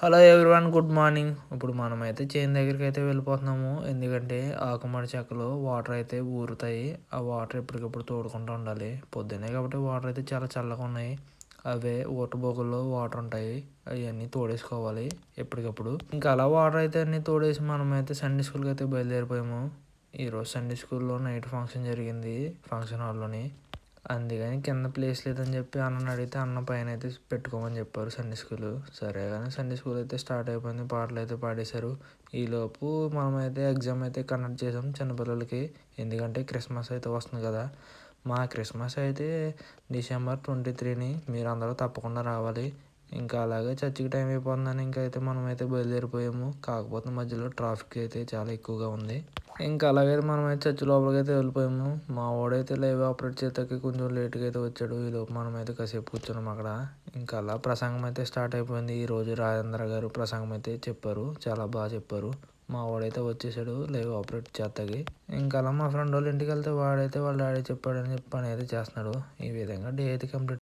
Hello everyone good morning. ఇప్పుడు మనమైతే చేను దగ్గరికి అయితే వెళ్ళిపోతున్నాము. ఎందుకంటే ఆకుమడి చెక్కలో వాటర్ అయితే ఊరుతాయి. ఆ వాటర్ ఎప్పటికప్పుడు తోడుకుంటూ ఉండాలి. పొద్దున్నే కాబట్టి వాటర్ అయితే చాలా చల్లగా ఉన్నాయి. అవే ఊటబోగుల్లో వాటర్ ఉంటాయి. అవన్నీ తోడేసుకోవాలి ఎప్పటికప్పుడు. ఇంకా అలా వాటర్ అయితే అన్నీ తోడేసి మనమైతే సండే స్కూల్కి అయితే బయలుదేరిపోయాము. ఈరోజు సండే స్కూల్లో నైట్ ఫంక్షన్ జరిగింది ఫంక్షన్ హాల్లోని. అందుకని కింద ప్లేస్ లేదని చెప్పి అన్నని అడిగితే అన్న పైన అయితే పెట్టుకోమని చెప్పారు సండే స్కూల్ సరే కానీ సండే స్కూల్ అయితే స్టార్ట్ అయిపోయింది. పాటలు అయితే పాడేశారు. ఈలోపు మనమైతే ఎగ్జామ్ అయితే కండక్ట్ చేసాం చిన్నపిల్లలకి. ఎందుకంటే క్రిస్మస్ అయితే వస్తుంది కదా. మా క్రిస్మస్ అయితే డిసెంబర్ ట్వంటీ త్రీని మీరు అందరూ తప్పకుండా రావాలి. ఇంకా అలాగే చర్చికి టైం అయిపోతుందని ఇంకా అయితే మనమైతే బయలుదేరిపోయాము. కాకపోతే మధ్యలో ట్రాఫిక్ అయితే చాలా ఎక్కువగా ఉంది. ఇంకా అలాగే మనమైతే చర్చి లోపలికి అయితే వెళ్ళిపోయాము. మా వాడైతే లైవ్ ఆపరేట్ చేతకి కొంచెం లేట్గా అయితే వచ్చాడు ఈలోపు మనమైతే కాసేపు కూర్చున్నాం అక్కడ. ఇంకా అలా ప్రసంగం అయితే స్టార్ట్ అయిపోయింది. ఈరోజు రాజేంద్ర గారు ప్రసంగం అయితే చెప్పారు. చాలా బాగా చెప్పారు. మా వాడైతే వచ్చేసాడు లైవ్ ఆపరేట్ చేతకి ఇంకా అలా మా ఫ్రెండ్ వాళ్ళ ఇంటికి వెళ్తే వాడైతే వాళ్ళ డాడీ చెప్పాడని చెప్పి పని అయితే చేస్తున్నాడు. ఈ విధంగా డే అయితే కంప్లీట్